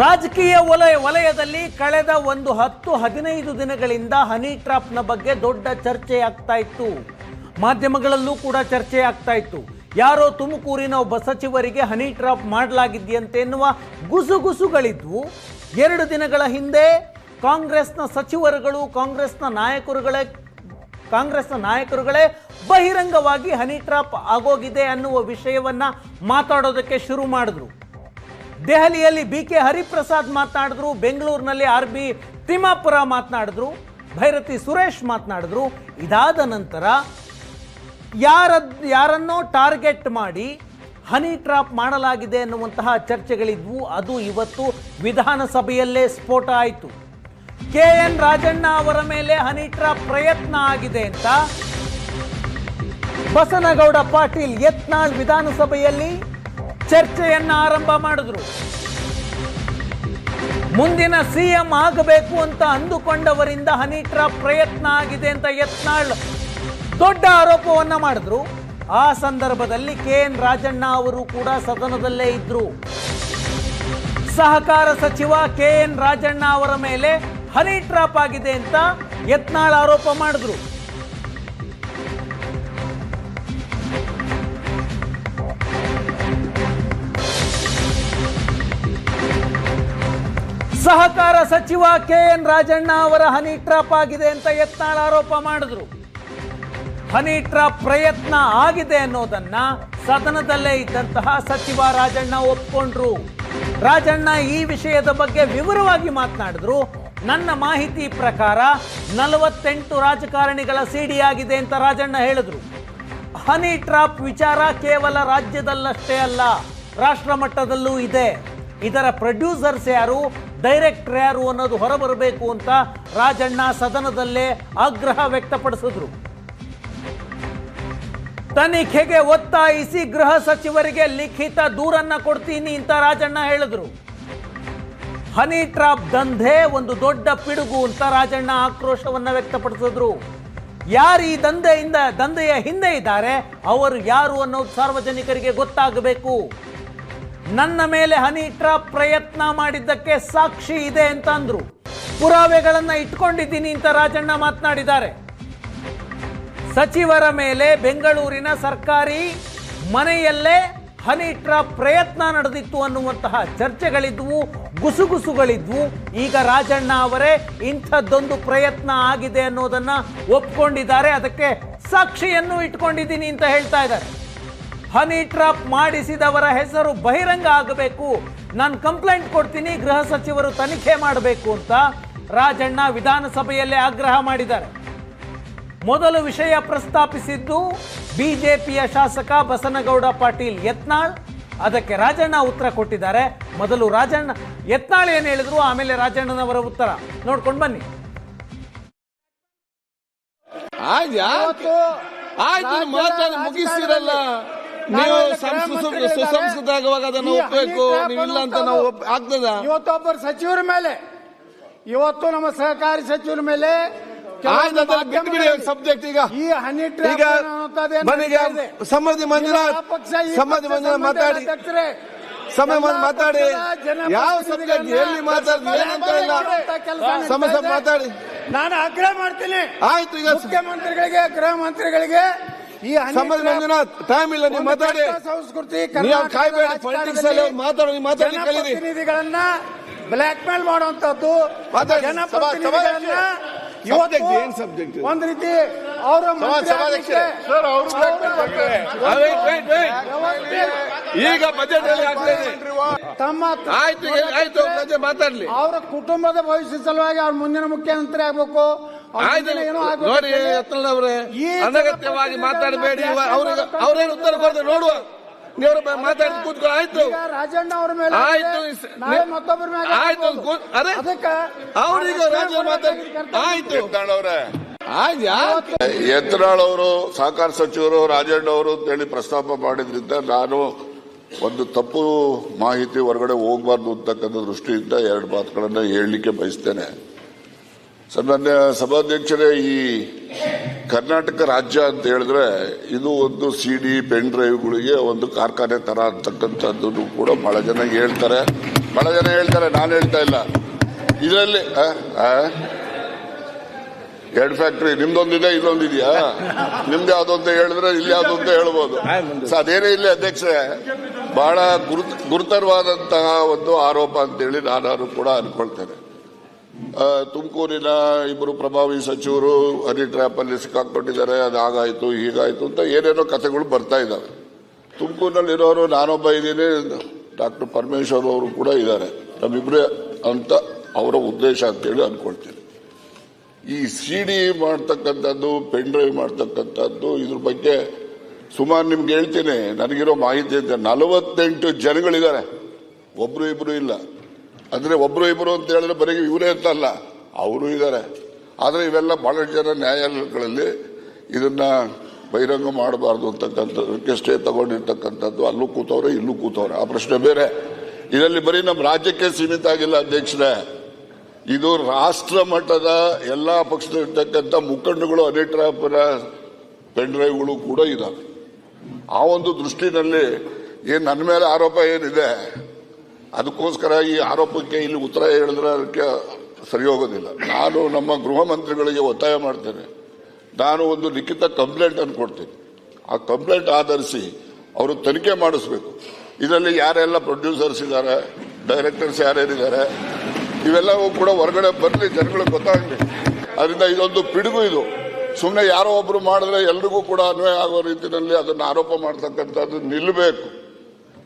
ರಾಜಕೀಯ ವಲಯ ವಲಯದಲ್ಲಿ ಕಳೆದ ಒಂದು ಹತ್ತು ಹದಿನೈದು ದಿನಗಳಿಂದ ಹನಿ ಟ್ರಾಪ್ನ ಬಗ್ಗೆ ದೊಡ್ಡ ಚರ್ಚೆ ಆಗ್ತಾ ಇತ್ತು. ಮಾಧ್ಯಮಗಳಲ್ಲೂ ಕೂಡ ಚರ್ಚೆ ಆಗ್ತಾ ಇತ್ತು. ಯಾರೋ ತುಮಕೂರಿನ ಒಬ್ಬ ಸಚಿವರಿಗೆ ಹನಿ ಟ್ರಾಪ್ ಮಾಡಲಾಗಿದೆಯಂತೆ ಎನ್ನುವ ಗುಸುಗುಸುಗಳಿದ್ವು ಎರಡು ದಿನಗಳ ಹಿಂದೆ ಕಾಂಗ್ರೆಸ್ನ ಸಚಿವರುಗಳು, ಕಾಂಗ್ರೆಸ್ನ ನಾಯಕರುಗಳೇ ಕಾಂಗ್ರೆಸ್ನ ನಾಯಕರುಗಳೇ ಬಹಿರಂಗವಾಗಿ ಹನಿ ಟ್ರಾಪ್ ಆಗೋಗಿದೆ ಅನ್ನುವ ವಿಷಯವನ್ನು ಮಾತಾಡೋದಕ್ಕೆ ಶುರು ಮಾಡಿದ್ರು. ದೆಹಲಿಯಲ್ಲಿ ಬಿ ಕೆ ಹರಿಪ್ರಸಾದ್ ಮಾತನಾಡಿದ್ರು, ಬೆಂಗಳೂರಿನಲ್ಲಿ ಆರ್ ಬಿ ತಿಮ್ಮಾಪುರ ಮಾತನಾಡಿದ್ರು, ಭೈರತಿ ಸುರೇಶ್ ಮಾತನಾಡಿದ್ರು. ಇದಾದ ನಂತರ ಯಾರ, ಯಾರನ್ನೋ ಟಾರ್ಗೆಟ್ ಮಾಡಿ ಹನಿ ಟ್ರಾಪ್ ಮಾಡಲಾಗಿದೆ ಎನ್ನುವಂತಹ ಚರ್ಚೆಗಳಿದ್ವು. ಅದು ಇವತ್ತು ವಿಧಾನಸಭೆಯಲ್ಲೇ ಸ್ಫೋಟ ಆಯಿತು. ಕೆ ಎನ್ ರಾಜಣ್ಣ ಅವರ ಮೇಲೆ ಹನಿ ಟ್ರಾಪ್ ಪ್ರಯತ್ನ ಆಗಿದೆ ಅಂತ ಬಸನಗೌಡ ಪಾಟೀಲ್ ಯತ್ನಾಳ್ ವಿಧಾನಸಭೆಯಲ್ಲಿ ಚರ್ಚೆಯನ್ನ ಆರಂಭ ಮಾಡಿದ್ರು. ಮುಂದಿನ ಸಿಎಂ ಆಗಬೇಕು ಅಂತ ಅಂದುಕೊಂಡವರಿಂದ ಹನಿ ಟ್ರಾಪ್ ಪ್ರಯತ್ನ ಆಗಿದೆ ಅಂತ ಯತ್ನಾಳ್ ದೊಡ್ಡ ಆರೋಪವನ್ನ ಮಾಡಿದ್ರು. ಆ ಸಂದರ್ಭದಲ್ಲಿ ಕೆ ಎನ್ ರಾಜಣ್ಣ ಅವರು ಕೂಡ ಸದನದಲ್ಲೇ ಇದ್ರು. ಸಹಕಾರ ಸಚಿವ ಕೆ ಎನ್ ರಾಜಣ್ಣ ಅವರ ಮೇಲೆ ಹನಿ ಟ್ರಾಪ್ ಆಗಿದೆ ಅಂತ ಯತ್ನಾಳ್ ಆರೋಪ ಮಾಡಿದ್ರು. ಸಹಕಾರ ಸಚಿವ ಕೆ ಎನ್ ರಾಜಣ್ಣ ಅವರ ಹನಿ ಟ್ರಾಪ್ ಆಗಿದೆ ಅಂತ ಯತ್ನಾಳ್ ಆರೋಪ ಮಾಡಿದ್ರು. ಹನಿ ಟ್ರಾಪ್ ಪ್ರಯತ್ನ ಆಗಿದೆ ಅನ್ನೋದನ್ನ ಸದನದಲ್ಲೇ ಇದ್ದಂತಹ ಸಚಿವ ರಾಜಣ್ಣ ಒಪ್ಕೊಂಡ್ರು. ರಾಜಣ್ಣ ಈ ವಿಷಯದ ಬಗ್ಗೆ ವಿವರವಾಗಿ ಮಾತನಾಡಿದ್ರು, ನನ್ನ ಮಾಹಿತಿ ಪ್ರಕಾರ ನಲವತ್ತೆಂಟು ರಾಜಕಾರಣಿಗಳ ಸಿಡಿ ಆಗಿದೆ ಅಂತ ರಾಜಣ್ಣ ಹೇಳಿದ್ರು. ಹನಿ ಟ್ರಾಪ್ ವಿಚಾರ ಕೇವಲ ರಾಜ್ಯದಲ್ಲಷ್ಟೇ ಅಲ್ಲ ರಾಷ್ಟ್ರ ಮಟ್ಟದಲ್ಲೂ ಇದೆ. ಇದರ ಪ್ರೊಡ್ಯೂಸರ್ಸ್ ಯಾರು? ಡೈರೆಕ್ಟರ್ ಯಾರು ಅನ್ನೋದು ಹೊರಬರಬೇಕು ಅಂತ ರಾಜಣ್ಣ ಸದನದಲ್ಲೇ ಆಗ್ರಹ ವ್ಯಕ್ತಪಡಿಸಿದ್ರು. ತನಿಖೆಗೆ ಒತ್ತಾಯಿಸಿ ಗೃಹ ಸಚಿವರಿಗೆ ಲಿಖಿತ ದೂರನ್ನ ಕೊಡ್ತೀನಿ ಅಂತ ರಾಜಣ್ಣ ಹೇಳಿದ್ರು. ಹನಿ ಟ್ರಾಪ್ ದಂಧೆ ಒಂದು ದೊಡ್ಡ ಪಿಡುಗು ಅಂತ ರಾಜಣ್ಣ ಆಕ್ರೋಶವನ್ನ ವ್ಯಕ್ತಪಡಿಸಿದ್ರು. ಯಾರು ಈ ದಂಧೆಯಿಂದ, ದಂಧೆಯ ಹಿಂದೆ ಇದ್ದಾರೆ, ಅವರು ಯಾರು ಅನ್ನೋದು ಸಾರ್ವಜನಿಕರಿಗೆ ಗೊತ್ತಾಗಬೇಕು. ನನ್ನ ಮೇಲೆ ಹನಿ ಪ್ರಯತ್ನ ಮಾಡಿದ್ದಕ್ಕೆ ಸಾಕ್ಷಿ ಇದೆ ಅಂತ ಅಂದ್ರು ಪುರಾವೆಗಳನ್ನ ಇಟ್ಕೊಂಡಿದ್ದೀನಿ ಅಂತ ರಾಜಣ್ಣ ಮಾತನಾಡಿದ್ದಾರೆ. ಸಚಿವರ ಮೇಲೆ ಬೆಂಗಳೂರಿನ ಸರ್ಕಾರಿ ಮನೆಯಲ್ಲೇ ಹನಿ ಪ್ರಯತ್ನ ನಡೆದಿತ್ತು ಅನ್ನುವಂತಹ ಚರ್ಚೆಗಳಿದ್ವು, ಗುಸುಗುಸುಗಳಿದ್ವು. ಈಗ ರಾಜಣ್ಣ ಅವರೇ ಇಂಥದ್ದೊಂದು ಪ್ರಯತ್ನ ಆಗಿದೆ ಅನ್ನೋದನ್ನ ಒಪ್ಕೊಂಡಿದ್ದಾರೆ. ಅದಕ್ಕೆ ಸಾಕ್ಷಿಯನ್ನು ಇಟ್ಕೊಂಡಿದ್ದೀನಿ ಅಂತ ಹೇಳ್ತಾ ಇದ್ದಾರೆ. ಹನಿ ಟ್ರಾಪ್ ಮಾಡಿಸಿದವರ ಹೆಸರು ಬಹಿರಂಗ ಆಗಬೇಕು. ನಾನು ಕಂಪ್ಲೇಂಟ್ ಕೊಡ್ತೀನಿ, ಗೃಹ ಸಚಿವರು ತನಿಖೆ ಮಾಡಬೇಕು ಅಂತ ರಾಜಣ್ಣ ವಿಧಾನಸಭೆಯಲ್ಲೇ ಆಗ್ರಹ ಮಾಡಿದ್ದಾರೆ. ಮೊದಲು ವಿಷಯ ಪ್ರಸ್ತಾಪಿಸಿದ್ದು ಬಿಜೆಪಿಯ ಶಾಸಕ ಬಸನಗೌಡ ಪಾಟೀಲ್ ಯತ್ನಾಳ್. ಅದಕ್ಕೆ ರಾಜಣ್ಣ ಉತ್ತರ ಕೊಟ್ಟಿದ್ದಾರೆ. ಮೊದಲು ರಾಜಣ್ಣ, ಯತ್ನಾಳ್ ಏನು ಹೇಳಿದ್ರು? ಆಮೇಲೆ ರಾಜಣ್ಣನವರ ಉತ್ತರ. ನೋಡ್ಕೊಂಡು ಬನ್ನಿ. ಆಯ್ತು ಮಾತಾಡಿ ಮುಗಿಸ್ತೀರಲ್ಲ. ನೀವು ಸಂಸ್ಕೃತ ಸುಸಂಸ್ಕೃತವಾಗಿ ಅದನ್ನು ಒಪ್ಪಬೇಕು ನೀವಿಲ್ಲ ಇಲ್ಲ ಅಂತ ನಾವು ಆಗ್ತದ? ಇವತ್ತೊಬ್ಬರು ಸಚಿವರ ಮೇಲೆ ಇವತ್ತು ನಮ್ಮ ಸಹಕಾರಿ ಸಚಿವರ ಮೇಲೆ ಸಬ್ಜೆಕ್ಟ್ ಈಗ. ಈಗ ಇದೆ. ಸಮೃದ್ಧಿ ಮಂಜುನಾಥ್ ಸಮೃದ್ಧಿ ಮಂಜುನಾಥ್ ಮಾತಾಡಿ. ಸಮಯ ಮಾತಾಡಿ. ಯಾವ ಸಬ್ಜೆಕ್ಟ್ ಎಲ್ಲಿ ಮಾತಾಡಿ ಏನಂತ ಇಲ್ಲ. ಸಮಸ್ಯೆ ಮಾತಾಡಿ. ನಾನು ಆಗ್ರಹ ಮಾಡ್ತೀನಿ. ಆಯ್ತು ಈಗ ಮುಖ್ಯಮಂತ್ರಿಗಳಿಗೆ ಗೃಹ ಮಂತ್ರಿಗಳಿಗೆ ಟ್ರ್ಯಾಪ್ ಮಂಜುನಾಥ್ ಟೈಮ್ ಇಲ್ಲ ನೀವು ಮಾತಾಡಿ. ಸಂಸ್ಕೃತಿ ಕಾಯ್ಬೇಡಿ ಪೊಲಿಟಿಕ್ಸ್ ಅಲ್ಲಿ ಮಾತಾಡಿ ನೀವು ಮಾತಾಡಿ ಕಲೀರಿ. ಜನಪ್ರತಿನಿಧಿಗಳನ್ನ ಬ್ಲಾಕ್ ಮೇಲ್ ಮಾಡುವಂತದ್ದು ಮಾತಾಡಿ. ಜನಪ್ರತಿನಿಧಿಗಳನ್ನ? ಒಂದ್ ರೀತಿ ಅವರ. ಈಗ ಬಜೆಟ್ ತಮ್ಮ ಆಯ್ತು ಆಯ್ತು ಮಾತಾಡ್ಲಿ. ಅವರ ಕುಟುಂಬದ ಭವಿಷ್ಯ ಸಲುವಾಗಿ ಅವ್ರ ಮುಂದಿನ ಮುಖ್ಯಮಂತ್ರಿ ಆಗ್ಬೇಕು. ನೋಡಿ ಅಂತ ಹೇಳಿ ಅನಗತ್ಯವಾಗಿ ಮಾತಾಡಬೇಡಿ. ಅವ್ರಿಗೆ ಅವ್ರೇನು ಉತ್ತರ ಕೊಡ್ತಾರೆ ನೋಡುವ. ನೀವು ಮಾತಾಡಿ ಕೂತ್ಕೊಳ್ಳಿ ಆಯ್ತು. ರಾಜಣ್ಣ ಅವ್ರ ಮೇಲೆ ಆಯ್ತು, ಮತ್ತೊಬ್ಬರ ಮೇಲೆ ಆಯ್ತು, ಅರೆ? ಅವ್ರಿಗೆ ರಾಜ್ಯ ಮಾತಾಡಿ ಆಯ್ತು. ಯತ್ನಾಳ್ ಅವರು ಸಹಕಾರ ಸಚಿವರು ರಾಜಣ್ಣ ಅವರು ಅಂತೇಳಿ ಪ್ರಸ್ತಾಪ ಮಾಡಿದ್ರಿಂದ ನಾನು ಒಂದು ತಪ್ಪು ಮಾಹಿತಿ ಹೊರಗಡೆ ಹೋಗಬಾರ್ದು ಅಂತಕ್ಕಂಥ ದೃಷ್ಟಿಯಿಂದ ಎರಡು ಮಾತುಗಳನ್ನು ಹೇಳಲಿಕ್ಕೆ ಬಯಸ್ತೇನೆ. ಸನ್ಮಾನ್ಯ ಸಭಾಧ್ಯಕ್ಷರೇ, ಈ ಕರ್ನಾಟಕ ರಾಜ್ಯ ಅಂತ ಹೇಳಿದ್ರೆ ಇದು ಒಂದು ಸಿಡಿ ಪೆನ್ ಡ್ರೈವ್ಗಳಿಗೆ ಒಂದು ಕಾರ್ಖಾನೆ ತರ ಅಂತಕ್ಕಂಥದ್ದು ಕೂಡ ಬಹಳ ಜನ ಹೇಳ್ತಾರೆ. ಬಹಳ ಜನ ಹೇಳ್ತಾರೆ, ನಾನು ಹೇಳ್ತಾ ಇಲ್ಲ. ಇದರಲ್ಲಿ ಎರಡು ಫ್ಯಾಕ್ಟ್ರಿ ನಿಮ್ದೊಂದಿದೆ ಇದೊಂದಿದೆಯಾ ನಿಮ್ದು ಯಾವ್ದು ಹೇಳಿದ್ರೆ ಇಲ್ಲಿ ಯಾವ್ದು ಅಂತ ಹೇಳ್ಬೋದು. ಸೊ, ಅದೇನೇ ಇಲ್ಲಿ ಅಧ್ಯಕ್ಷರೇ, ಬಹಳ ಗುರುತ್, ಗುರುತರವಾದಂತಹ ಒಂದು ಆರೋಪ ಅಂತೇಳಿ ನಾನು ಕೂಡ ಅನ್ಕೊಳ್ತೇನೆ. ತುಮಕೂರಿನ ಇಬ್ಬರು ಪ್ರಭಾವಿ ಸಚಿವರು ಹನಿ ಟ್ರ್ಯಾಪ್ ಅಲ್ಲಿ ಸಿಕ್ಕಾಕೊಂಡಿದ್ದಾರೆ ಅದಾಗಾಯ್ತು, ಹೀಗಾಯ್ತು ಅಂತ ಏನೇನೋ ಕಥೆಗಳು ಬರ್ತಾ ಇದ್ದಾವೆ. ತುಮಕೂರಿನಲ್ಲಿರೋರು ನಾನೊಬ್ಬ ಇದ್ದೀನಿ, ಡಾಕ್ಟರ್ ಪರಮೇಶ್ವರ್ ಅವರು ಕೂಡ ಇದ್ದಾರೆ. ನಮ್ಮಿಬ್ಬರೇ ಅಂತ ಅವರ ಉದ್ದೇಶ ಅಂತೇಳಿ ಅನ್ಕೊಳ್ತೀನಿ. ಈ ಸಿ ಡಿ ಮಾಡ್ತಕ್ಕಂಥದ್ದು, ಪೆನ್ ಡ್ರೈವ್ ಮಾಡ್ತಕ್ಕಂಥದ್ದು, ಇದ್ರ ಬಗ್ಗೆ ಸುಮಾರು ನಿಮ್ಗೆ ಹೇಳ್ತೀನಿ, ನನಗಿರೋ ಮಾಹಿತಿ ಅಂತ. ನಲವತ್ತೆಂಟು ಜನಗಳಿದ್ದಾರೆ. ಒಬ್ರು ಇಬ್ರು ಇಲ್ಲ. ಅಂದ್ರೆ ಒಬ್ರು ಇಬ್ರು ಅಂತ ಹೇಳಿದ್ರೆ ಬರೀ ಇವರೇ ಅಂತಲ್ಲ, ಅವರು ಇದ್ದಾರೆ. ಆದ್ರೆ ಇವೆಲ್ಲ ಬಹಳಷ್ಟು ಜನ ನ್ಯಾಯಾಲಯಗಳಲ್ಲಿ ಇದನ್ನ ಬಹಿರಂಗ ಮಾಡಬಾರ್ದು ಅಂತಕ್ಕಂಥದ್ದಕ್ಕೆ ಸ್ಟೇ ತಗೊಂಡಿರ್ತಕ್ಕಂಥದ್ದು. ಅಲ್ಲೂ ಕೂತವ್ರೆ, ಇಲ್ಲೂ ಕೂತವ್ರೆ. ಆ ಪ್ರಶ್ನೆ ಬೇರೆ. ಇದರಲ್ಲಿ ಬರೀ ನಮ್ಮ ರಾಜ್ಯಕ್ಕೆ ಸೀಮಿತ ಆಗಿಲ್ಲ ಅಧ್ಯಕ್ಷರೇ. ಇದು ರಾಷ್ಟ್ರ ಮಟ್ಟದ ಎಲ್ಲ ಪಕ್ಷದಲ್ಲಿರ್ತಕ್ಕಂಥ ಮುಖಂಡಗಳು ಅನಿಟ್ರಾಪರ ಪೆನ್ ಡ್ರೈವ್ಗಳು ಕೂಡ ಇದಾವೆ. ಆ ಒಂದು ದೃಷ್ಟಿನಲ್ಲಿ ಏನು ನನ್ನ ಮೇಲೆ ಆರೋಪ ಏನಿದೆ ಅದಕ್ಕೋಸ್ಕರ ಈ ಆರೋಪಕ್ಕೆ ಇಲ್ಲಿ ಉತ್ತರ ಹೇಳಿದ್ರೆ ಅದಕ್ಕೆ ಸರಿ ಹೋಗೋದಿಲ್ಲ. ನಾನು ನಮ್ಮ ಗೃಹ ಮಂತ್ರಿಗಳಿಗೆ ಒತ್ತಾಯ ಮಾಡ್ತೇನೆ. ನಾನು ಒಂದು ಲಿಖಿತ ಕಂಪ್ಲೇಂಟ್ ಅನ್ನು ಕೊಡ್ತೀನಿ. ಆ ಕಂಪ್ಲೇಂಟ್ ಆಧರಿಸಿ ಅವರು ತನಿಖೆ ಮಾಡಿಸ್ಬೇಕು. ಇದರಲ್ಲಿ ಯಾರೆಲ್ಲ ಪ್ರೊಡ್ಯೂಸರ್ಸ್ ಇದ್ದಾರೆ, ಡೈರೆಕ್ಟರ್ಸ್ ಯಾರ್ಯಾರಿದ್ದಾರೆ, ಇವೆಲ್ಲವೂ ಕೂಡ ಹೊರಗಡೆ ಬರಲಿ, ಜನಗಳಿಗೆ ಗೊತ್ತಾಗಲಿ. ಅದರಿಂದ ಇದೊಂದು ಪಿಡುಗು ಇದು. ಸುಮ್ಮನೆ ಯಾರೋ ಒಬ್ಬರು ಮಾಡಿದ್ರೆ ಎಲ್ರಿಗೂ ಕೂಡ ಅನ್ವಯ ಆಗೋ ರೀತಿಯಲ್ಲಿ ಅದನ್ನು ಆರೋಪ ಮಾಡ್ತಕ್ಕಂಥದ್ದು ನಿಲ್ಲಬೇಕು.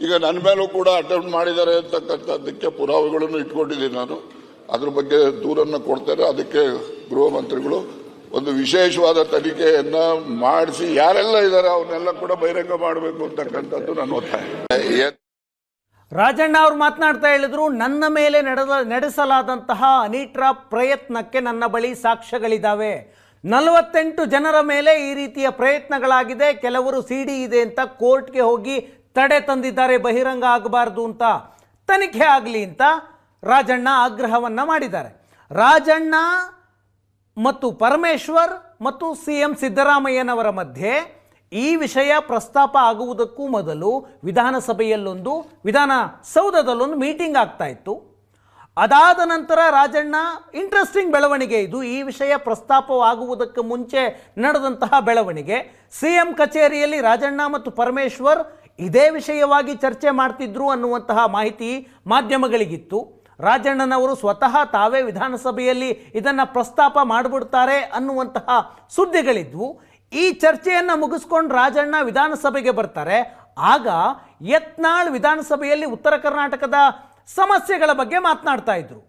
ಈಗ ನನ್ನ ಮೇಲೂ ಕೂಡ ಅಟೆಂಪ್ಟ್ ಮಾಡಿದ್ದಾರೆ ಅಂತಕ್ಕಂಥದ್ದಕ್ಕೆ ಪುರಾವೆಗಳನ್ನು ಇಟ್ಕೊಂಡಿದ್ದೀನಿ ನಾನು. ಅದ್ರ ಬಗ್ಗೆ ದೂರನ್ನು ಕೊಡ್ತಾರೆ ಅದಕ್ಕೆ ಗೃಹ ಮಂತ್ರಿಗಳು ಒಂದು ವಿಶೇಷವಾದ ತನಿಖೆಯನ್ನು ಮಾಡಿಸಿ ಯಾರೆಲ್ಲ ಇದ್ದಾರೆ ಅವನ್ನೆಲ್ಲ ಕೂಡ ಬಹಿರಂಗ ಮಾಡಬೇಕು ಅಂತಕ್ಕಂಥದ್ದು ನನ್ನ ಒತ್ತಾಯ. ರಾಜಣ್ಣ ಅವ್ರು ಮಾತನಾಡ್ತಾ ಹೇಳಿದ್ರು, ನನ್ನ ಮೇಲೆ ನಡೆದ, ನಡೆಸಲಾದಂತಹ ಅನಿಟ್ರಾ ಪ್ರಯತ್ನಕ್ಕೆ ನನ್ನ ಬಳಿ ಸಾಕ್ಷ್ಯಗಳಿದ್ದಾವೆ ನಲವತ್ತೆಂಟು ಜನರ ಮೇಲೆ ಈ ರೀತಿಯ ಪ್ರಯತ್ನಗಳಾಗಿದೆ. ಕೆಲವರು ಸಿ ಡಿ ಇದೆ ಅಂತ ಕೋರ್ಟ್ಗೆ ಹೋಗಿ ತಡೆ ತಂದಿದ್ದಾರೆ, ಬಹಿರಂಗ ಆಗಬಾರ್ದು ಅಂತ ತನಿಖೆ ಆಗಲಿ ಅಂತ ರಾಜಣ್ಣ ಆಗ್ರಹವನ್ನು ಮಾಡಿದ್ದಾರೆ. ರಾಜಣ್ಣ ಮತ್ತು ಪರಮೇಶ್ವರ್ ಮತ್ತು ಸಿ ಎಂ ಸಿದ್ದರಾಮಯ್ಯನವರ ಮಧ್ಯೆ ಈ ವಿಷಯ ಪ್ರಸ್ತಾಪ ಆಗುವುದಕ್ಕೂ ಮೊದಲು ವಿಧಾನಸಭೆಯಲ್ಲೊಂದು, ವಿಧಾನಸೌಧದಲ್ಲೊಂದು ಮೀಟಿಂಗ್ ಆಗ್ತಾ ಇತ್ತು. ಅದಾದ ನಂತರ ರಾಜಣ್ಣ ಇಂಟ್ರೆಸ್ಟಿಂಗ್ ಬೆಳವಣಿಗೆ ಇದು. ಈ ವಿಷಯ ಪ್ರಸ್ತಾಪವಾಗುವುದಕ್ಕೆ ಮುಂಚೆ ನಡೆದಂತಹ ಬೆಳವಣಿಗೆ. ಸಿ ಎಂ ಕಚೇರಿಯಲ್ಲಿ ರಾಜಣ್ಣ ಮತ್ತು ಪರಮೇಶ್ವರ್ ಇದೇ ವಿಷಯವಾಗಿ ಚರ್ಚೆ ಮಾಡ್ತಿದ್ರು ಅನ್ನುವಂತಹ ಮಾಹಿತಿ ಮಾಧ್ಯಮಗಳಿಗಿತ್ತು. ರಾಜಣ್ಣನವರು ಸ್ವತಃ ತಾವೇ ವಿಧಾನಸಭೆಯಲ್ಲಿ ಇದನ್ನು ಪ್ರಸ್ತಾಪ ಮಾಡಿಬಿಡ್ತಾರೆ ಅನ್ನುವಂತಹ ಸುದ್ದಿಗಳಿದ್ವು. ಈ ಚರ್ಚೆಯನ್ನು ಮುಗಿಸ್ಕೊಂಡು ರಾಜಣ್ಣ ವಿಧಾನಸಭೆಗೆ ಬರ್ತಾರೆ. ಆಗ ಯತ್ನಾಳ್ ವಿಧಾನಸಭೆಯಲ್ಲಿ ಉತ್ತರ ಕರ್ನಾಟಕದ ಸಮಸ್ಯೆಗಳ ಬಗ್ಗೆ ಮಾತನಾಡ್ತಾ ಇದ್ರು.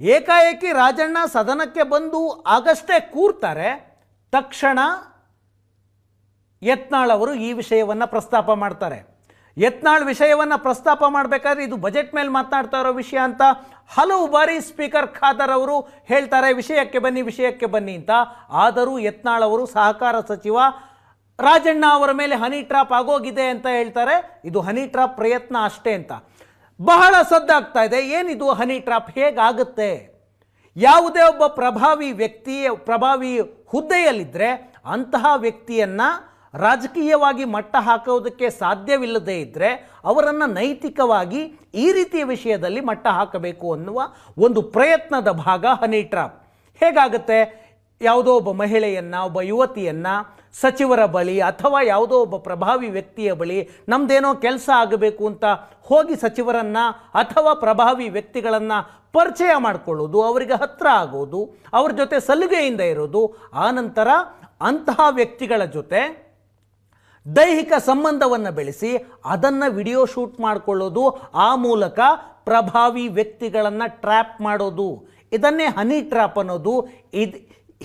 ಏಕಾಏಕಿ ರಾಜಣ್ಣ ಸದನಕ್ಕೆ ಬಂದು ಆಗಷ್ಟೇ ಕೂರ್ತಾರೆ. ತಕ್ಷಣ ಯತ್ನಾಳ್ ಅವರು ಈ ವಿಷಯವನ್ನು ಪ್ರಸ್ತಾಪ ಮಾಡ್ತಾರೆ. ಯತ್ನಾಳ್ ವಿಷಯವನ್ನು ಪ್ರಸ್ತಾಪ ಮಾಡಬೇಕಾದ್ರೆ ಇದು ಬಜೆಟ್ ಮೇಲೆ ಮಾತನಾಡ್ತಾ ಇರೋ ವಿಷಯ ಅಂತ ಹಲವು ಬಾರಿ ಸ್ಪೀಕರ್ ಖಾದರ್ ಅವರು ಹೇಳ್ತಾರೆ, ವಿಷಯಕ್ಕೆ ಬನ್ನಿ ವಿಷಯಕ್ಕೆ ಬನ್ನಿ ಅಂತ. ಆದರೂ ಯತ್ನಾಳ್ ಅವರು ಸಹಕಾರ ಸಚಿವ ರಾಜಣ್ಣ ಅವರ ಮೇಲೆ ಹನಿ ಟ್ರಾಪ್ ಆಗೋಗಿದೆ ಅಂತ ಹೇಳ್ತಾರೆ. ಇದು ಹನಿ ಟ್ರಾಪ್ ಪ್ರಯತ್ನ ಅಷ್ಟೇ ಅಂತ. ಬಹಳ ಸದ್ದಾಗ್ತಾ ಇದೆ. ಏನಿದು ಹನಿ ಟ್ರಾಪ್? ಹೇಗಾಗುತ್ತೆ? ಯಾವುದೇ ಒಬ್ಬ ಪ್ರಭಾವಿ ವ್ಯಕ್ತಿ ಪ್ರಭಾವಿ ಹುದ್ದೆಯಲ್ಲಿದ್ದರೆ ಅಂತಹ ವ್ಯಕ್ತಿಯನ್ನ ರಾಜಕೀಯವಾಗಿ ಮಟ್ಟ ಹಾಕೋದಕ್ಕೆ ಸಾಧ್ಯವಿಲ್ಲದೇ ಇದ್ದರೆ ಅವರನ್ನು ನೈತಿಕವಾಗಿ ಈ ರೀತಿಯ ವಿಷಯದಲ್ಲಿ ಮಟ್ಟ ಹಾಕಬೇಕು ಅನ್ನುವ ಒಂದು ಪ್ರಯತ್ನದ ಭಾಗ ಹನಿ ಟ್ರಾಪ್. ಹೇಗಾಗುತ್ತೆ? ಯಾವುದೋ ಒಬ್ಬ ಮಹಿಳೆಯನ್ನು, ಒಬ್ಬ ಯುವತಿಯನ್ನು, ಸಚಿವರ ಬಳಿ ಅಥವಾ ಯಾವುದೋ ಒಬ್ಬ ಪ್ರಭಾವಿ ವ್ಯಕ್ತಿಯ ಬಳಿ ನಮ್ಮದೇನೋ ಕೆಲಸ ಆಗಬೇಕು ಅಂತ ಹೋಗಿ ಸಚಿವರನ್ನು ಅಥವಾ ಪ್ರಭಾವಿ ವ್ಯಕ್ತಿಗಳನ್ನು ಪರಿಚಯ ಮಾಡಿಕೊಳ್ಳೋದು, ಅವರಿಗೆ ಹತ್ತಿರ ಆಗೋದು, ಅವ್ರ ಜೊತೆ ಸಲುಗೆಯಿಂದ ಇರೋದು ಆನಂತರ ಅಂತಹ ವ್ಯಕ್ತಿಗಳ ಜೊತೆ ದೈಹಿಕ ಸಂಬಂಧವನ್ನು ಬೆಳೆಸಿ ಅದನ್ನು ವಿಡಿಯೋ ಶೂಟ್ ಮಾಡಿಕೊಳ್ಳೋದು, ಆ ಮೂಲಕ ಪ್ರಭಾವಿ ವ್ಯಕ್ತಿಗಳನ್ನು ಟ್ರ್ಯಾಪ್ ಮಾಡೋದು. ಇದನ್ನೇ ಹನಿ ಟ್ರ್ಯಾಪ್ ಅನ್ನೋದು. ಇದು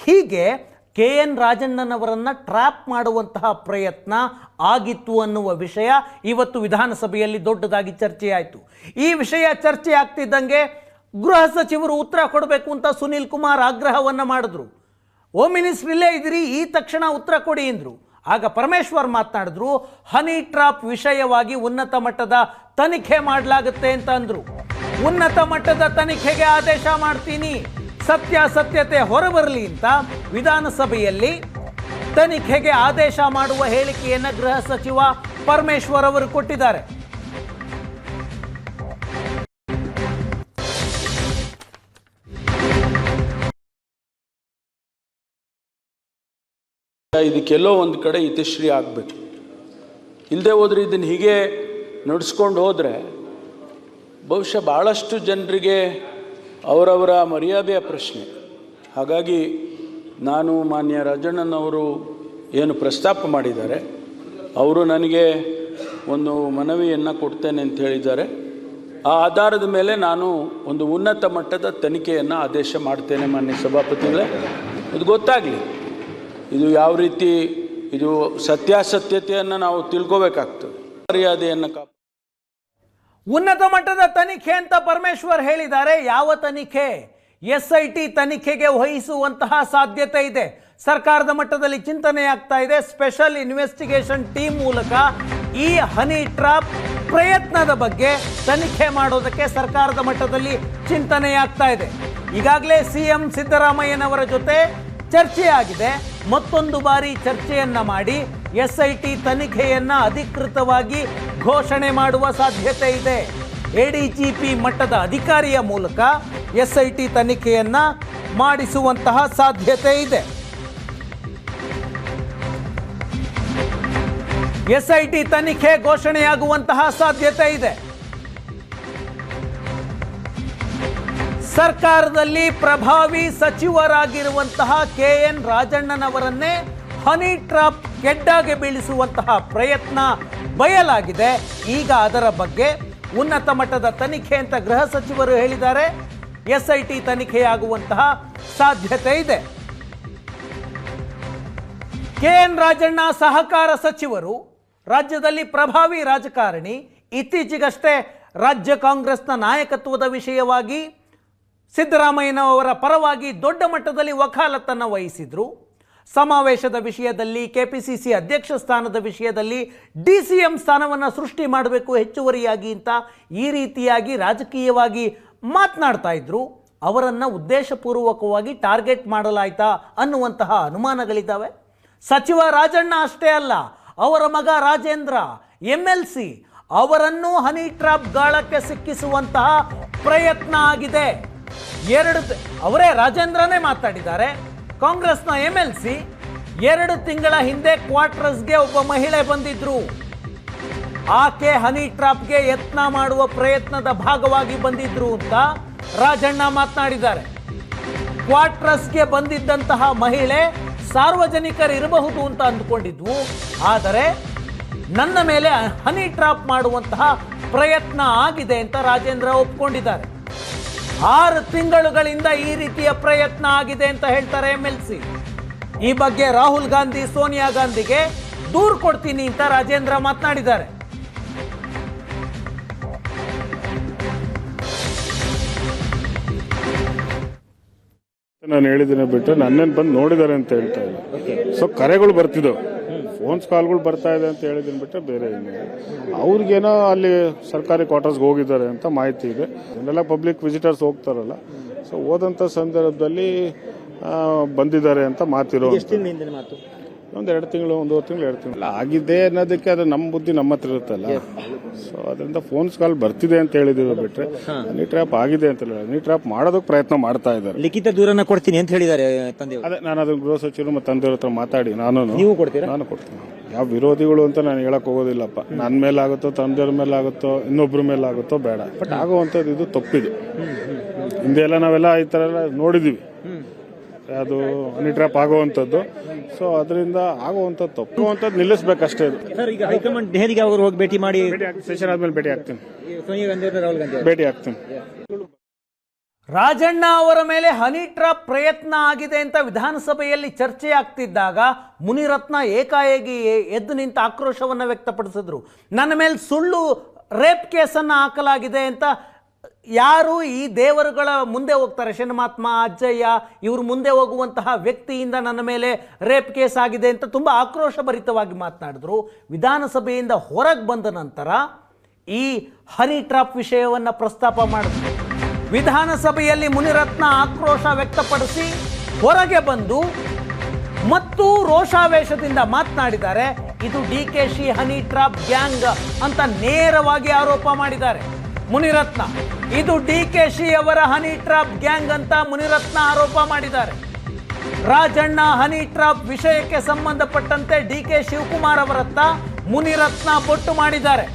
ಹೀಗೆ ಕೆ ಎನ್ ರಾಜಣ್ಣನವರನ್ನು ಟ್ರ್ಯಾಪ್ ಮಾಡುವಂತಹ ಪ್ರಯತ್ನ ಆಗಿತ್ತು ಅನ್ನುವ ವಿಷಯ ಇವತ್ತು ವಿಧಾನಸಭೆಯಲ್ಲಿ ದೊಡ್ಡದಾಗಿ ಚರ್ಚೆಯಾಯಿತು. ಈ ವಿಷಯ ಚರ್ಚೆ ಆಗ್ತಿದ್ದಂಗೆ ಗೃಹ ಸಚಿವರು ಉತ್ತರ ಕೊಡಬೇಕು ಅಂತ ಸುನೀಲ್ ಕುಮಾರ್ ಆಗ್ರಹವನ್ನು ಮಾಡಿದ್ರು. ಓ ಮಿನಿಸ್ಟ್ರಿಲ್ಲೇ ಇದ್ರಿ ಈ ತಕ್ಷಣ ಉತ್ತರ ಕೊಡಿ ಎಂದರು ಆಗ ಪರಮೇಶ್ವರ್ ಮಾತನಾಡಿದ್ರು ಹನಿ ಟ್ರಾಪ್ ವಿಷಯವಾಗಿ ಉನ್ನತ ಮಟ್ಟದ ತನಿಖೆ ಮಾಡಲಾಗುತ್ತೆ ಅಂತ ಅಂದರು. ಉನ್ನತ ಮಟ್ಟದ ತನಿಖೆಗೆ ಆದೇಶ ಮಾಡ್ತೀನಿ. ಸತ್ಯಾಸತ್ಯತೆ ಹೊರಬರಲಿ ಅಂತ ವಿಧಾನಸಭೆಯಲ್ಲಿ ತನಿಖೆಗೆ ಆದೇಶ ಮಾಡುವ ಹೇಳಿಕೆಯನ್ನು ಗೃಹ ಸಚಿವ ಪರಮೇಶ್ವರ್ ಅವರು ಕೊಟ್ಟಿದ್ದಾರೆ. ಇದಕ್ಕೆಲ್ಲೋ ಒಂದು ಕಡೆ ಇತಿಶ್ರೀ ಆಗಬೇಕು. ಇಲ್ಲದೆ ಹೋದರೆ ಇದನ್ನು ಹೀಗೆ ನಡೆಸ್ಕೊಂಡು ಹೋದರೆ ಬಹುಶಃ ಭಾಳಷ್ಟು ಜನರಿಗೆ ಅವರವರ ಮರ್ಯಾದೆಯ ಪ್ರಶ್ನೆ. ಹಾಗಾಗಿ ನಾನು ಮಾನ್ಯ ರಾಜಣ್ಣನವರು ಏನು ಪ್ರಸ್ತಾಪ ಮಾಡಿದ್ದಾರೆ, ಅವರು ನನಗೆ ಒಂದು ಮನವಿಯನ್ನು ಕೊಡ್ತೇನೆ ಅಂತ ಹೇಳಿದ್ದಾರೆ. ಆ ಆಧಾರದ ಮೇಲೆ ನಾನು ಒಂದು ಉನ್ನತ ಮಟ್ಟದ ತನಿಖೆಯನ್ನು ಆದೇಶ ಮಾಡ್ತೇನೆ ಮಾನ್ಯ ಸಭಾಪತಿಗಳೇ. ಇದು ಗೊತ್ತಾಗಲಿ. ಇದು ಯಾವ ರೀತಿ ಇದು ಸತ್ಯಾಸತ್ಯತೆಯನ್ನು ನಾವು ತಿಳ್ಕೋಬೇಕಾಗ್ತದೆ. ಮರ್ಯಾದೆಯನ್ನು ಉನ್ನತ ಮಟ್ಟದ ತನಿಖೆ ಅಂತ ಪರಮೇಶ್ವರ್ ಹೇಳಿದ್ದಾರೆ. ಯಾವ ತನಿಖೆ? ಎಸ್ ಐ ಟಿ ತನಿಖೆಗೆ ವಹಿಸುವಂತಹ ಸಾಧ್ಯತೆ ಇದೆ. ಸರ್ಕಾರದ ಮಟ್ಟದಲ್ಲಿ ಚಿಂತನೆ ಆಗ್ತಾ ಇದೆ. ಸ್ಪೆಷಲ್ ಇನ್ವೆಸ್ಟಿಗೇಷನ್ ಟೀಮ್ ಮೂಲಕ ಈ ಹನಿ ಟ್ರಾಪ್ ಪ್ರಯತ್ನದ ಬಗ್ಗೆ ತನಿಖೆ ಮಾಡೋದಕ್ಕೆ ಸರ್ಕಾರದ ಮಟ್ಟದಲ್ಲಿ ಚಿಂತನೆ ಆಗ್ತಾ ಇದೆ. ಈಗಾಗಲೇ ಸಿ ಎಂ ಸಿದ್ದರಾಮಯ್ಯನವರ ಜೊತೆ ಚರ್ಚೆ ಆಗಿದೆ ಮತ್ತೊಂದು ಬಾರಿ ಚರ್ಚೆಯನ್ನ ಮಾಡಿ ಎಸ್ ಐ ಟಿ ತನಿಖೆಯನ್ನ ಅಧಿಕೃತವಾಗಿ ಘೋಷಣೆ ಮಾಡುವ ಸಾಧ್ಯತೆ ಇದೆ. ಎಡಿಜಿಪಿ ಮಟ್ಟದ ಅಧಿಕಾರಿಯ ಮೂಲಕ ಎಸ್ ಐ ಟಿ ತನಿಖೆಯನ್ನ ಮಾಡಿಸುವಂತಹ ಸಾಧ್ಯತೆ ಇದೆ. ಎಸ್ ಐ ಟಿ ತನಿಖೆ ಘೋಷಣೆಯಾಗುವಂತಹ ಸಾಧ್ಯತೆ ಇದೆ. ಸರ್ಕಾರದಲ್ಲಿ ಪ್ರಭಾವಿ ಸಚಿವರಾಗಿರುವಂತಹ ಕೆ ಎನ್ ರಾಜಣ್ಣನವರನ್ನೇ ಹನಿ ಟ್ರಾಪ್ ಗೆಡ್ಡಾಗೆ ಬೀಳಿಸುವಂತಹ ಪ್ರಯತ್ನ ಬಯಲಾಗಿದೆ. ಈಗ ಅದರ ಬಗ್ಗೆ ಉನ್ನತ ಮಟ್ಟದ ತನಿಖೆ ಅಂತ ಗೃಹ ಸಚಿವರು ಹೇಳಿದ್ದಾರೆ. ಎಸ್ ಐ ಟಿ ತನಿಖೆಯಾಗುವಂತಹ ಸಾಧ್ಯತೆ ಇದೆ. ಕೆ ಎನ್ ರಾಜಣ್ಣ ಸಹಕಾರ ಸಚಿವರು, ರಾಜ್ಯದಲ್ಲಿ ಪ್ರಭಾವಿ ರಾಜಕಾರಣಿ, ಇತ್ತೀಚೆಗಷ್ಟೇ ರಾಜ್ಯ ಕಾಂಗ್ರೆಸ್ನ ನಾಯಕತ್ವದ ವಿಷಯವಾಗಿ ಸಿದ್ದರಾಮಯ್ಯನವರ ಪರವಾಗಿ ದೊಡ್ಡ ಮಟ್ಟದಲ್ಲಿ ವಕಾಲತ್ತನ್ನು ವಹಿಸಿದ್ರು. ಸಮಾವೇಶದ ವಿಷಯದಲ್ಲಿ ಕೆಪಿಸಿಸಿ ಅಧ್ಯಕ್ಷ ಸ್ಥಾನದ ವಿಷಯದಲ್ಲಿ ಡಿ ಸಿ ಎಂ ಸ್ಥಾನವನ್ನು ಸೃಷ್ಟಿ ಮಾಡಬೇಕು ಹೆಚ್ಚುವರಿಯಾಗಿ ಅಂತ ಈ ರೀತಿಯಾಗಿ ರಾಜಕೀಯವಾಗಿ ಮಾತನಾಡ್ತಾ ಇದ್ರು. ಅವರನ್ನು ಉದ್ದೇಶಪೂರ್ವಕವಾಗಿ ಟಾರ್ಗೆಟ್ ಮಾಡಲಾಯ್ತಾ ಅನ್ನುವಂತಹ ಅನುಮಾನಗಳಿದ್ದಾವೆ ಸಚಿವ ರಾಜಣ್ಣ ಅಷ್ಟೇ ಅಲ್ಲ, ಅವರ ಮಗ ರಾಜೇಂದ್ರ ಎಂ ಎಲ್ ಸಿ ಅವರನ್ನು ಹನಿ ಟ್ರಾಪ್ ಗಾಳಕ್ಕೆ ಸಿಕ್ಕಿಸುವಂತಹ ಪ್ರಯತ್ನ ಆಗಿದೆ. ಎರಡು ಅವರೇ ರಾಜೇಂದ್ರನೇ ಮಾತಾಡಿದ್ದಾರೆ. ಕಾಂಗ್ರೆಸ್ನ ಎಂ ಎಲ್ ಸಿ ಎರಡು ತಿಂಗಳ ಹಿಂದೆ ಕ್ವಾರ್ಟರ್ಸ್ಗೆ ಒಬ್ಬ ಮಹಿಳೆ ಬಂದಿದ್ರು. ಆಕೆ ಹನಿ ಟ್ರಾಪ್ಗೆ ಯತ್ನ ಮಾಡುವ ಪ್ರಯತ್ನದ ಭಾಗವಾಗಿ ಬಂದಿದ್ರು ಅಂತ ರಾಜಣ್ಣ ಮಾತನಾಡಿದ್ದಾರೆ. ಕ್ವಾರ್ಟರ್ಸ್ಗೆ ಬಂದಿದ್ದಂತಹ ಮಹಿಳೆ ಸಾರ್ವಜನಿಕರಿರಬಹುದು ಅಂತ ಅಂದ್ಕೊಂಡಿದ್ವು. ಆದರೆ ನನ್ನ ಮೇಲೆ ಹನಿ ಟ್ರಾಪ್ ಮಾಡುವಂತಹ ಪ್ರಯತ್ನ ಆಗಿದೆ ಅಂತ ರಾಜೇಂದ್ರ ಒಪ್ಕೊಂಡಿದ್ದಾರೆ. ಆರು ತಿಂಗಳುಗಳಿಂದ ಈ ರೀತಿಯ ಪ್ರಯತ್ನ ಆಗಿದೆ ಅಂತ ಹೇಳ್ತಾರೆ ಎಂ ಎಲ್ ಸಿ ಈ ಬಗ್ಗೆ ರಾಹುಲ್ ಗಾಂಧಿ, ಸೋನಿಯಾ ಗಾಂಧಿಗೆ ದೂರು ಕೊಡ್ತೀನಿ ಅಂತ ರಾಜೇಂದ್ರ ಮಾತನಾಡಿದ್ದಾರೆ. ನಾನು ಹೇಳಿದ್ದೀನಿ ಬಿಟ್ಟು ನನ್ನನ್ನು ಬಂದು ನೋಡಿದ್ದಾರೆ ಅಂತ ಹೇಳ್ತಾ ಇಲ್ಲ ಸೊ ಕರೆಗಳು ಬರ್ತಿದ್ದವು. ಫೋನ್ಸ್ ಕಾಲ್ಗಳು ಬರ್ತಾ ಇದೆ ಅಂತ ಹೇಳಿದ್ದೀನಿ ಬಿಟ್ಟರೆ ಬೇರೆ ಏನಿಲ್ಲ ಅವ್ರಿಗೇನೋ ಅಲ್ಲಿ ಸರ್ಕಾರಿ ಕ್ವಾರ್ಟರ್ಸ್ಗೆ ಹೋಗಿದ್ದಾರೆ ಅಂತ ಮಾಹಿತಿ ಇದೆ. ಇನ್ನೆಲ್ಲ ಪಬ್ಲಿಕ್ ವಿಸಿಟರ್ಸ್ ಹೋಗ್ತಾರಲ್ಲ. ಸೊ ಹೋದಂಥ ಸಂದರ್ಭದಲ್ಲಿ ಬಂದಿದ್ದಾರೆ ಅಂತ ಮಾತಿರೋ ಒಂದು ಎರಡು ತಿಂಗಳು ಒಂದು ತಿಂಗಳು ಎರಡು ತಿಂಗಳು. ಆಗಿದೆ ಅನ್ನೋದಕ್ಕೆ ಅದು ನಮ್ಮ ಬುದ್ಧಿ ನಮ್ಮ ಹತ್ರ ಇರುತ್ತಲ್ಲ? ಸೊ ಅದರಿಂದ ಫೋನ್ಸ್ ಕಾಲ್ ಬರ್ತಿದೆ ಅಂತ ಹೇಳಿದ್ರು ಬಿಟ್ರೆ ಹನಿ ಟ್ರ್ಯಾಪ್ ಆಗಿದೆ ಅಂತ ಹೇಳಿ ಹನಿ ಟ್ರ್ಯಾಪ್ ಮಾಡೋದಕ್ಕೆ ಪ್ರಯತ್ನ ಮಾಡ್ತಾ ಇದ್ದಾರೆ. ಲಿಖಿತ ದೂರನ್ನ ಕೊಡ್ತೀನಿ ಅಂತ ಹೇಳಿದ್ದಾರೆ ತಂದೆಯವರು. ಅದೇ ನಾನು ಅದನ್ನ ಗೃಹ ಸಚಿವರು ಮತ್ತು ತಂದೆಯವ್ರ ಹತ್ರ ಮಾತಾಡಿ ನಾನು ನೀವು ಕೊಡ್ತೀರಾ? ನಾನು ಕೊಡ್ತೀನಿ. ಯಾವ ವಿರೋಧಿಗಳು ಅಂತ ನಾನು ಹೇಳಕ್ ಹೋಗೋದಿಲ್ಲಪ್ಪ. ನನ್ನ ಮೇಲೆ ಆಗುತ್ತೋ ತಂದೆಯವ್ರ ಮೇಲೆ ಆಗುತ್ತೋ ಇನ್ನೊಬ್ರ ಮೇಲೆ ಆಗುತ್ತೋ ಬೇಡ. ಬಟ್ ಆಗುವಂಥದ್ದು ಇದು ತಪ್ಪಿದೆ. ಹಿಂದೆ ಎಲ್ಲ ನಾವೆಲ್ಲ ಈ ಥರ ಎಲ್ಲ ನೋಡಿದೀವಿ. ಅದು ಹನಿ ಟ್ರ್ಯಾಪ್ ಆಗುವಂಥದ್ದು. ಸೊ ಅದರಿಂದ ಆಗುವಂಥದ್ದು ತಪ್ಪು. ನಿಲ್ಲಿಸಬೇಕಷ್ಟೇ ನಿಲ್ಲಿಸ್ಬೇಕಷ್ಟೇ ಇದು. ಸರ್ ಈಗ ಹೈಕಮಾಂಡ್ ದೆಹಲಿಗೆ ಅವರು ಹೋಗಿ ಭೇಟಿ ಮಾಡಿ ಭೇಟಿ ಆಗ್ತೀನಿ. ಸೆಷನ್ ಆದ್ಮೇಲೆ ಭೇಟಿ ಆಗ್ತೀನಿ. ಸೋನಿಯಾ ಗಾಂಧಿ ರಾಹುಲ್ ಗಾಂಧಿ ಭೇಟಿ ಆಗ್ತೀನಿ. ರಾಜಣ್ಣ ಅವರ ಮೇಲೆ ಹನಿ ಟ್ರಾಪ್ ಪ್ರಯತ್ನ ಆಗಿದೆ ಅಂತ ವಿಧಾನಸಭೆಯಲ್ಲಿ ಚರ್ಚೆ ಆಗ್ತಿದ್ದಾಗ ಮುನಿರತ್ನ ಏಕಾಏಕಿ ಎದ್ದು ನಿಂತ ಆಕ್ರೋಶವನ್ನು ವ್ಯಕ್ತಪಡಿಸಿದ್ರು. ನನ್ನ ಮೇಲೆ ಸುಳ್ಳು ರೇಪ್ ಕೇಸನ್ನು ಹಾಕಲಾಗಿದೆ ಅಂತ ಯಾರು ಈ ದೇವರುಗಳ ಮುಂದೆ ಹೋಗ್ತಾರೆ? ಶನಿಮಾತ್ಮ, ಅಜ್ಜಯ್ಯ, ಇವರು ಮುಂದೆ ಹೋಗುವಂತಹ ವ್ಯಕ್ತಿಯಿಂದ ನನ್ನ ಮೇಲೆ ರೇಪ್ ಕೇಸ್ ಆಗಿದೆ ಅಂತ ತುಂಬ ಆಕ್ರೋಶಭರಿತವಾಗಿ ಮಾತನಾಡಿದ್ರು. ವಿಧಾನಸಭೆಯಿಂದ ಹೊರಗೆ ಬಂದ ನಂತರ ಈ ಹನಿ ಟ್ರಾಪ್ ವಿಷಯವನ್ನು ಪ್ರಸ್ತಾಪ ಮಾಡಿದ್ರು. ವಿಧಾನಸಭೆಯಲ್ಲಿ ಮುನಿರತ್ನ ಆಕ್ರೋಶ ವ್ಯಕ್ತಪಡಿಸಿ ಹೊರಗೆ ಬಂದು ಮತ್ತು ರೋಷಾವೇಶದಿಂದ ಮಾತನಾಡಿದ್ದಾರೆ. ಇದು D K Shi honey trap gang ಅಂತ ನೇರವಾಗಿ ಆರೋಪ ಮಾಡಿದ್ದಾರೆ. ಮುನಿರತ್ನ. ಇದು ಡಿ ಕೆ ಶಿ ಅವರ ಹನಿ ಟ್ರಾಪ್ ಗ್ಯಾಂಗ್ ಅಂತ ಮುನಿರತ್ನ ಆರೋಪ ಮಾಡಿದ್ದಾರೆ. ರಾಜಣ್ಣ ಹನಿ ಟ್ರಾಪ್ ವಿಷಯಕ್ಕೆ ಸಂಬಂಧಪಟ್ಟಂತೆ ಡಿ ಕೆ ಶಿವಕುಮಾರ್ ಅವರತ್ತ ಮುನಿರತ್ನ ಬೊಟ್ಟು ಮಾಡಿದ್ದಾರೆ.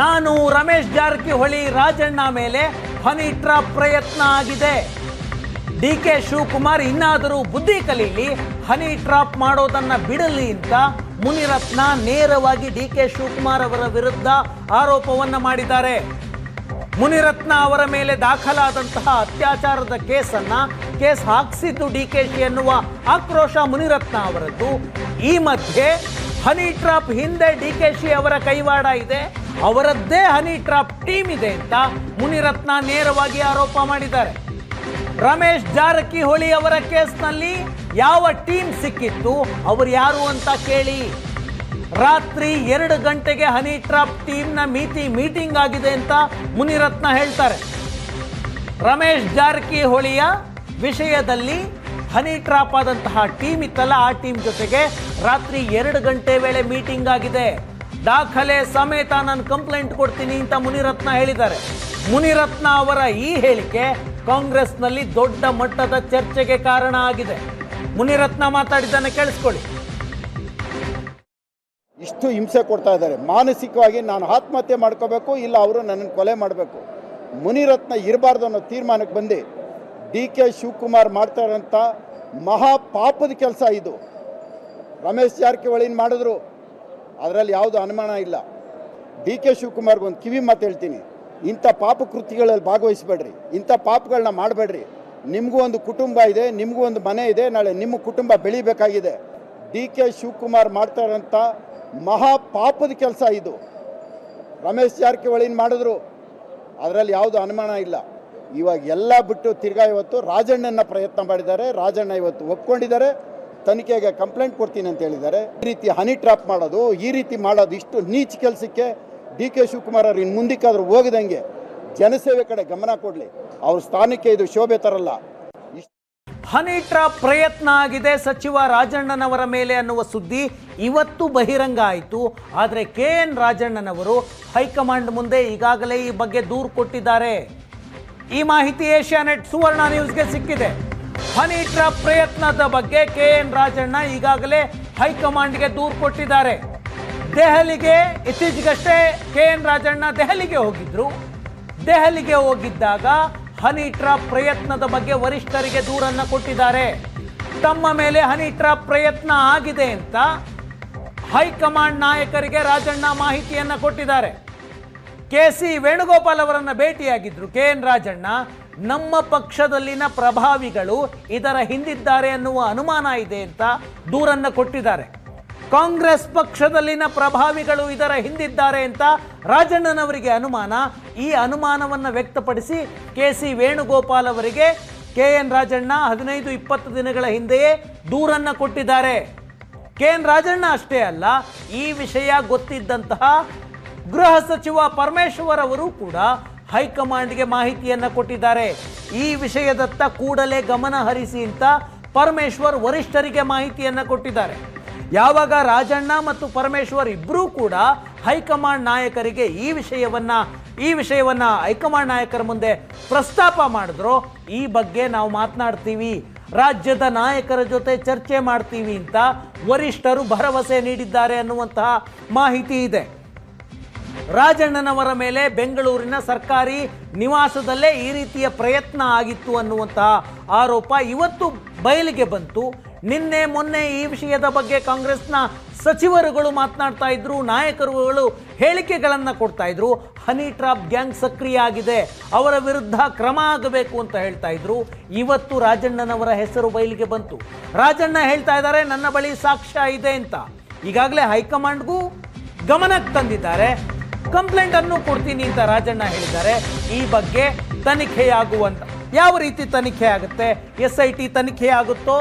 ನಾನು ರಮೇಶ್ ಜಾರಕಿಹೊಳಿ ರಾಜಣ್ಣ ಮೇಲೆ ಹನಿ ಟ್ರಾಪ್ ಪ್ರಯತ್ನ ಆಗಿದೆ. ಡಿ ಕೆ ಶಿವಕುಮಾರ್ ಇನ್ನಾದರೂ ಬುದ್ಧಿ ಕಲೀಲಿ ಹನಿ ಟ್ರಾಪ್ ಮಾಡೋದನ್ನ ಬಿಡಲಿ ಅಂತ ಮುನಿರತ್ನ ನೇರವಾಗಿ ಡಿ ಕೆ ಶಿವಕುಮಾರ್ ಅವರ ವಿರುದ್ಧ ಆರೋಪವನ್ನು ಮಾಡಿದ್ದಾರೆ. ಮುನಿರತ್ನ ಅವರ ಮೇಲೆ ದಾಖಲಾದಂತಹ ಅತ್ಯಾಚಾರದ ಕೇಸನ್ನ ಕೇಸ್ ಹಾಕಿಸಿದ್ದು ಡಿ ಕೆ ಶಿ ಎನ್ನುವ ಆಕ್ರೋಶ ಮುನಿರತ್ನ ಅವರದ್ದು. ಈ ಮಧ್ಯೆ ಹನಿ ಟ್ರಾಪ್ ಹಿಂದೆ ಡಿ ಕೆ ಶಿ ಅವರ ಕೈವಾಡ ಇದೆ. ಅವರದ್ದೇ ಹನಿ ಟ್ರಾಪ್ ಟೀಮ್ ಇದೆ ಅಂತ ಮುನಿರತ್ನ ನೇರವಾಗಿ ಆರೋಪ ಮಾಡಿದ್ದಾರೆ. ರಮೇಶ್ ಜಾರಕಿಹೊಳಿ ಅವರ ಕೇಸ್ನಲ್ಲಿ ಯಾವ ಟೀಮ್ ಸಿಕ್ಕಿತ್ತು? ಅವರು ಯಾರು ಅಂತ ಕೇಳಿ. ರಾತ್ರಿ ಎರಡು ಗಂಟೆಗೆ ಹನಿ ಟ್ರಾಪ್ ಟೀಮ್ನ ಮೀತಿ ಮೀಟಿಂಗ್ ಆಗಿದೆ ಅಂತ ಮುನಿರತ್ನ ಹೇಳ್ತಾರೆ. ರಮೇಶ್ ಜಾರಕಿಹೊಳಿಯ ವಿಷಯದಲ್ಲಿ ಹನಿ ಟ್ರಾಪ್ ಆದಂತಹ ಟೀಮ್ ಇತ್ತಲ್ಲ, ಆ ಟೀಮ್ ಜೊತೆಗೆ ರಾತ್ರಿ ಎರಡು ಗಂಟೆ ವೇಳೆ ಮೀಟಿಂಗ್ ಆಗಿದೆ. ದಾಖಲೆ ಸಮೇತ ನಾನು ಕಂಪ್ಲೇಂಟ್ ಕೊಡ್ತೀನಿ ಅಂತ ಮುನಿರತ್ನ ಹೇಳಿದ್ದಾರೆ. ಮುನಿರತ್ನ ಅವರ ಈ ಹೇಳಿಕೆ ಕಾಂಗ್ರೆಸ್ನಲ್ಲಿ ದೊಡ್ಡ ಮಟ್ಟದ ಚರ್ಚೆಗೆ ಕಾರಣ ಆಗಿದೆ. ಮುನಿರತ್ನ ಮಾತಾಡಿದ್ದನ್ನು ಕೇಳಿಸ್ಕೊಳ್ಳಿ. ಇಷ್ಟು ಹಿಂಸೆ ಕೊಡ್ತಾ ಇದ್ದಾರೆ. ಮಾನಸಿಕವಾಗಿ ನಾನು ಆತ್ಮಹತ್ಯೆ ಮಾಡ್ಕೋಬೇಕು, ಇಲ್ಲ ಅವರು ನನ್ನನ್ನು ಕೊಲೆ ಮಾಡಬೇಕು. ಮುನಿರತ್ನ ಇರಬಾರ್ದು ಅನ್ನೋ ತೀರ್ಮಾನಕ್ಕೆ ಬಂದು ಡಿ ಕೆ ಶಿವಕುಮಾರ್ ಮಹಾ ಪಾಪದ ಕೆಲಸ ಇದು. ರಮೇಶ್ ಜಾರಕಿಹೊಳಿನ ಮಾಡಿದ್ರು? ಅದರಲ್ಲಿ ಯಾವುದು ಅನುಮಾನ ಇಲ್ಲ. ಡಿ ಕೆ ಶಿವಕುಮಾರ್ಗೆ ಒಂದು ಕಿವಿ ಮಾತು ಹೇಳ್ತೀನಿ. ಇಂಥ ಪಾಪ ಕೃತಿಗಳಲ್ಲಿ ಭಾಗವಹಿಸಬೇಡ್ರಿ. ಇಂಥ ಪಾಪಗಳನ್ನ ಮಾಡಬೇಡ್ರಿ. ನಿಮಗೂ ಒಂದು ಕುಟುಂಬ ಇದೆ, ನಿಮಗೂ ಒಂದು ಮನೆ ಇದೆ, ನಾಳೆ ನಿಮ್ಮ ಕುಟುಂಬ ಬೆಳಿಬೇಕಾಗಿದೆ. ಡಿ ಕೆ ಶಿವಕುಮಾರ್ ಮಾಡ್ತಾ ಇರೋಂಥ ಮಹಾ ಪಾಪದ ಕೆಲಸ ಇದು. ರಮೇಶ್ ಜಾರಕಿಹೊಳಿನ ಮಾಡಿದ್ರು. ಅದರಲ್ಲಿ ಯಾವುದು ಅನುಮಾನ ಇಲ್ಲ. ಇವಾಗ ಎಲ್ಲ ಬಿಟ್ಟು ತಿರ್ಗಾ ಇವತ್ತು ರಾಜಣ್ಣನ ಪ್ರಯತ್ನ ಮಾಡಿದ್ದಾರೆ. ರಾಜಣ್ಣ ಇವತ್ತು ಒಪ್ಕೊಂಡಿದ್ದಾರೆ. ತನಿಖೆಗೆ ಕಂಪ್ಲೇಂಟ್ ಕೊಡ್ತೀನಿ ಅಂತ ಹೇಳಿದ್ದಾರೆ. ಈ ರೀತಿ ಹನಿ ಟ್ರಾಪ್ ಮಾಡೋದು, ಈ ರೀತಿ ಮಾಡೋದು ಇಷ್ಟು ನೀಚ ಕೆಲಸಕ್ಕೆ ಡಿ ಕೆ ಶಿವಕುಮಾರ್ ಅವ್ರು ಇನ್ನು ಮುಂದಕ್ಕಾದ್ರೂ ಹೋಗಿದಂಗೆ ಜನಸೇವೆ ಕಡೆ ಗಮನ ಕೊಡಲಿ. ಅವ್ರ ಸ್ಥಾನಕ್ಕೆ ಇದು ಶೋಭೆ ತರಲ್ಲ. ಹನಿ ಟ್ರಾಪ್ ಪ್ರಯತ್ನ ಆಗಿದೆ. ಸಚಿವ ರಾಜಣ್ಣನವರ ಮೇಲೆ ಅನ್ನುವ ಸುದ್ದಿ ಇವತ್ತು ಬಹಿರಂಗ ಆಯಿತು. ಆದರೆ ಕೆ ಎನ್ ರಾಜಣ್ಣನವರು ಹೈಕಮಾಂಡ್ ಮುಂದೆ ಈಗಾಗಲೇ ಈ ಬಗ್ಗೆ ದೂರು ಕೊಟ್ಟಿದ್ದಾರೆ. ಈ ಮಾಹಿತಿ ಏಷ್ಯಾನೆಟ್ ಸುವರ್ಣ ನ್ಯೂಸ್ಗೆ ಸಿಕ್ಕಿದೆ. ಹನಿ ಟ್ರಾಪ್ ಪ್ರಯತ್ನದ ಬಗ್ಗೆ ಕೆ ಎನ್ ರಾಜಣ್ಣ ಈಗಾಗಲೇ ಹೈಕಮಾಂಡ್ಗೆ ದೂರು ಕೊಟ್ಟಿದ್ದಾರೆ. ದೆಹಲಿಗೆ, ಇತ್ತೀಚೆಗಷ್ಟೇ ಕೆ ಎನ್ ರಾಜಣ್ಣ ದೆಹಲಿಗೆ ಹೋಗಿದ್ರು. ದೆಹಲಿಗೆ ಹೋಗಿದ್ದಾಗ ಹನಿ ಟ್ರಾಪ್ ಪ್ರಯತ್ನದ ಬಗ್ಗೆ ವರಿಷ್ಠರಿಗೆ ದೂರನ್ನ ಕೊಟ್ಟಿದ್ದಾರೆ. ತಮ್ಮ ಮೇಲೆ ಹನಿ ಟ್ರಾಪ್ ಪ್ರಯತ್ನ ಆಗಿದೆ ಅಂತ ಹೈಕಮಾಂಡ್ ನಾಯಕರಿಗೆ ರಾಜಣ್ಣ ಮಾಹಿತಿಯನ್ನ ಕೊಟ್ಟಿದ್ದಾರೆ. ಕೆ ಸಿ ವೇಣುಗೋಪಾಲ್ ಅವರನ್ನು ಭೇಟಿಯಾಗಿದ್ರು. ಕೆ ಎನ್ ರಾಜಣ್ಣ, ನಮ್ಮ ಪಕ್ಷದಲ್ಲಿನ ಪ್ರಭಾವಿಗಳು ಇದರ ಹಿಂದಿದ್ದಾರೆ ಅನ್ನುವ ಅನುಮಾನ ಇದೆ ಅಂತ ದೂರನ್ನ ಕೊಟ್ಟಿದ್ದಾರೆ. ಕಾಂಗ್ರೆಸ್ ಪಕ್ಷದಲ್ಲಿನ ಪ್ರಭಾವಿಗಳು ಇದರ ಹಿಂದಿದ್ದಾರೆ ಅಂತ ರಾಜಣ್ಣನವರಿಗೆ ಅನುಮಾನ. ಈ ಅನುಮಾನವನ್ನು ವ್ಯಕ್ತಪಡಿಸಿ ಕೆ ಸಿ ವೇಣುಗೋಪಾಲ್ ಅವರಿಗೆ ಕೆ ಎನ್ ರಾಜಣ್ಣ ಹದಿನೈದು ಇಪ್ಪತ್ತು ದಿನಗಳ ಹಿಂದೆಯೇ ದೂರನ್ನು ಕೊಟ್ಟಿದ್ದಾರೆ. ಕೆ ಎನ್ ರಾಜಣ್ಣ ಅಷ್ಟೇ ಅಲ್ಲ, ಈ ವಿಷಯ ಗೊತ್ತಿದ್ದಂತಹ ಗೃಹ ಸಚಿವ ಪರಮೇಶ್ವರ್ ಅವರು ಕೂಡ ಹೈಕಮಾಂಡ್ಗೆ ಮಾಹಿತಿಯನ್ನು ಕೊಟ್ಟಿದ್ದಾರೆ. ಈ ವಿಷಯದತ್ತ ಕೂಡಲೇ ಗಮನ ಹರಿಸಿ ಅಂತ ಪರಮೇಶ್ವರ್ ವರಿಷ್ಠರಿಗೆ ಮಾಹಿತಿಯನ್ನು ಕೊಟ್ಟಿದ್ದಾರೆ. ಯಾವಾಗ ರಾಜಣ್ಣ ಮತ್ತು ಪರಮೇಶ್ವರ್ ಇಬ್ಬರೂ ಕೂಡ ಹೈಕಮಾಂಡ್ ನಾಯಕರಿಗೆ ಈ ವಿಷಯವನ್ನ ಈ ವಿಷಯವನ್ನ ಹೈಕಮಾಂಡ್ ನಾಯಕರ ಮುಂದೆ ಪ್ರಸ್ತಾಪ ಮಾಡಿದ್ರು, ಈ ಬಗ್ಗೆ ನಾವು ಮಾತನಾಡ್ತೀವಿ. ರಾಜ್ಯದ ನಾಯಕರ ಜೊತೆ ಚರ್ಚೆ ಮಾಡ್ತೀವಿ ಅಂತ ವರಿಷ್ಠರು ಭರವಸೆ ನೀಡಿದ್ದಾರೆ ಅನ್ನುವಂತಹ ಮಾಹಿತಿ ಇದೆ. ರಾಜಣ್ಣನವರ ಮೇಲೆ ಬೆಂಗಳೂರಿನ ಸರ್ಕಾರಿ ನಿವಾಸದಲ್ಲೇ ಈ ರೀತಿಯ ಪ್ರಯತ್ನ ಆಗಿತ್ತು ಅನ್ನುವಂತಹ ಆರೋಪ ಇವತ್ತು ಬಯಲಿಗೆ ಬಂತು. ನಿನ್ನೆ ಮೊನ್ನೆ ಈ ವಿಷಯದ ಬಗ್ಗೆ ಕಾಂಗ್ರೆಸ್ನ ಸಚಿವರುಗಳು ಮಾತನಾಡ್ತಾ ಇದ್ರು, ನಾಯಕರುಗಳು ಹೇಳಿಕೆಗಳನ್ನು ಕೊಡ್ತಾ ಇದ್ರು. ಹನಿ ಟ್ರಾಪ್ ಗ್ಯಾಂಗ್ ಸಕ್ರಿಯ ಆಗಿದೆ, ಅವರ ವಿರುದ್ಧ ಕ್ರಮ ಆಗಬೇಕು ಅಂತ ಹೇಳ್ತಾ ಇದ್ರು. ಇವತ್ತು ರಾಜಣ್ಣನವರ ಹೆಸರು ಬಯಲಿಗೆ ಬಂತು. ರಾಜಣ್ಣ ಹೇಳ್ತಾ ಇದ್ದಾರೆ, ನನ್ನ ಬಳಿ ಸಾಕ್ಷ್ಯ ಇದೆ ಅಂತ. ಈಗಾಗಲೇ ಹೈಕಮಾಂಡ್ಗೂ ಗಮನಕ್ಕೆ ತಂದಿದ್ದಾರೆ. ಕಂಪ್ಲೇಂಟ್ ಅನ್ನು ಕೊಡ್ತೀನಿ ಅಂತ ರಾಜಣ್ಣ ಹೇಳಿದ್ದಾರೆ. ಈ ಬಗ್ಗೆ ತನಿಖೆಯಾಗುವಂತ, ಯಾವ ರೀತಿ ತನಿಖೆ ಆಗುತ್ತೆ, ಎಸ್ ಐ ಟಿ ತನಿಖೆ ಆಗುತ್ತೋ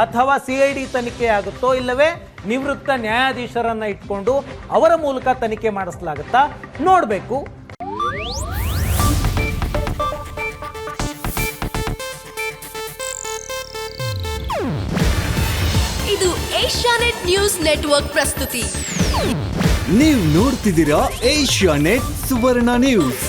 ಅಥವಾ ಸಿ ಐ ಡಿ ತನಿಖೆ ಆಗುತ್ತೋ ಇಲ್ಲವೇ ನಿವೃತ್ತ ನ್ಯಾಯಾಧೀಶರನ್ನು ಇಟ್ಕೊಂಡು ಅವರ ಮೂಲಕ ತನಿಖೆ ಮಾಡಿಸಲಾಗುತ್ತಾ? ನೋಡಬೇಕು. ಇದು ಏಷ್ಯಾನೆಟ್ ನ್ಯೂಸ್ ನೆಟ್ವರ್ಕ್ ಪ್ರಸ್ತುತಿ. ನೀವು ನೋಡ್ತಿದ್ದೀರಾ ಏಷ್ಯಾ ನೆಟ್ ಸುವರ್ಣ ನ್ಯೂಸ್.